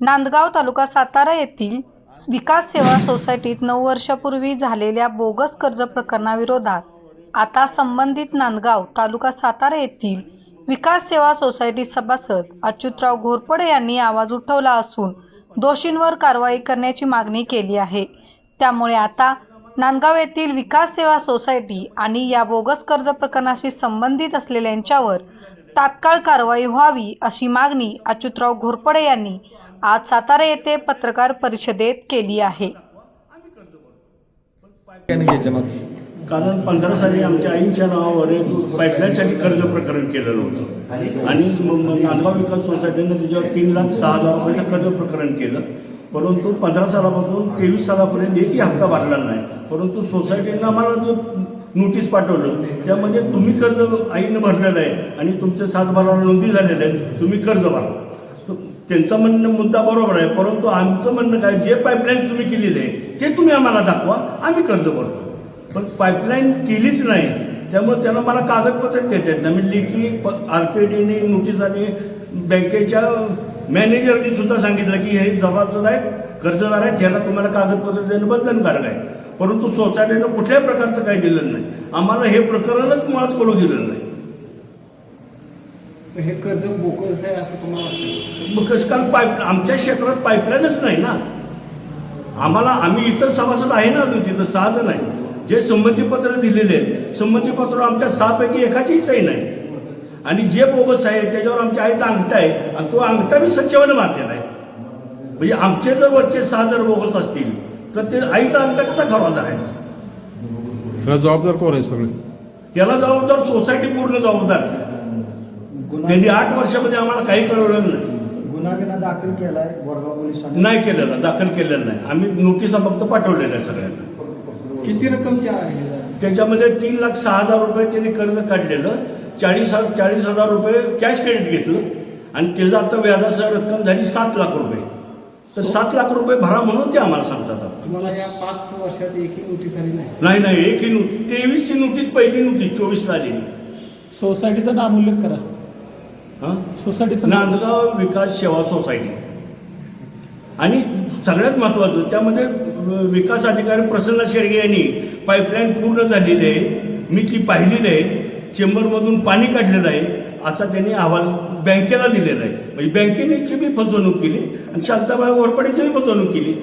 नांदगाव तालुका सातारा येथील विकास सेवा सोसायटीत नऊ वर्षापूर्वी झालेल्या बोगस कर्ज प्रकरणाविरोधात आता संबंधित नांदगाव तालुका सातारा येथील विकास सेवा सोसायटी सभासद अच्युतराव घोरपडे यांनी आवाज उठवला असून दोषींवर कारवाई करण्याची मागणी केली आहे. त्यामुळे आता नांदगाव येथील विकास सेवा सोसायटी आणि या बोगस कर्ज प्रकरणाशी संबंधित असलेल्यांच्यावर तात्काळ कारवाई व्हावी अशी मागणी अच्युतराव घोरपडे यांनी आज सातारा येथे पत्रकार परिषदेत केली आहे. कारण पंधरा साली आमच्या आईंच्या नावावर एक पाईपलाईनसाठी कर्ज प्रकरण केलेलं होतं. आणि नांदगाव विकास सोसायटीनं त्याच्यावर तीन लाख सहा हजार रुपयाचं कर्ज प्रकरण केलं. परंतु पंधरा सालापासून तेवीस सालापर्यंत एकही हप्ता भरला नाही. परंतु सोसायटीनं आम्हाला जो नोटीस पाठवलं त्यामध्ये तुम्ही कर्ज आईनं भरलेलं आहे आणि तुमचे सात बाराला नोंदी झालेल्या आहेत तुम्ही कर्ज भरा. त्यांचं म्हणणं मुद्दा बरोबर आहे परंतु आमचं म्हणणं काय जे पाईपलाईन तुम्ही केलेली आहे ते तुम्ही आम्हाला दाखवा आम्ही कर्ज भरतो. पण पाईपलाईन केलीच नाही त्यामुळे त्यांना मला कागदपत्र देतात ना मी लेखी आर पी डीने नोटीस आली बँकेच्या मॅनेजरनी सुद्धा सांगितलं की हे जबाबदार आहे कर्जदार आहेत ह्याला तुम्हाला कागदपत्र देणं बंधनकारक आहे. परंतु सोसायटीनं कुठल्याही प्रकारचं काही दिलं नाही. आम्हाला हे प्रकरणच मुळात कळू दिलं नाही. हे कर्ज बोकस आहे असं तुम्हाला वाटतं? मग कसं कारण पाईप आमच्या क्षेत्रात पाईपलाईनच नाही ना. आम्हाला आम्ही इतर सभासद आहे ना अजून तिथं सहा जण आहे. जे संमतीपत्र दिलेले आहेत संमतीपत्र आमच्या सहापैकी एकाचीही सही नाही आणि जे बोगस आहे त्याच्यावर आमच्या आईचा अंगठा आहे आणि तो अंगठा मी सच्चेवाने बांधलेला आहे. म्हणजे आमचे जर वरचे सहा जर बोगस असतील तर ते आईचा अंगठा कसा खरा आहे? त्याला जबाबदार कोण आहे सगळे? याला जबाबदार सोसायटी पूर्ण जबाबदार त्यांनी आठ वर्षामध्ये आम्हाला काही कळवलं नाही. गुन्हा बिना दाखल केलाय बोरगाव पोलीस ठाण्यात नाही केलेलं दाखल केलेलं नाही. आम्ही नोटिसा फक्त पाठवलेल्या आहे सगळ्यांना. किती रक्कमची आहे? त्याच्यामध्ये तीन लाख सहा हजार रुपये त्यांनी कर्ज काढलेलं चाळीस चाळीस हजार रुपये कॅश क्रेडिट घेतलं आणि त्याचं आता व्याजासह रक्कम झाली सात लाख रुपये. तर सात लाख रुपये भरा म्हणून ते आम्हाला सांगतात आता. तुम्हाला या पाच वर्षात एकही नोटीस आली नाही? नाही नाही एक ही नोटीस तेवीसची नोटीस पहिली नोटीस चोवीसला आलेली. सोसायटीचा नाम उल्लेख करा. हां? सोसायटीचं नाव नांदगाव विकास सेवा सोसायटी. आणि सगळ्यात महत्त्वाचं त्यामध्ये विकास अधिकारी प्रसन्न शेडगे यांनी पाईपलाईन पूर्ण झालेली आहे. मी ती पाहिलेली आहे. चेंबरमधून पाणी काढलेलं आहे. असा त्यांनी अहवाल बँकेला दिलेला आहे. म्हणजे बँकेने बी फसवणूक केली आणि शांताबाई वरपडेची बी फसवणूक केली.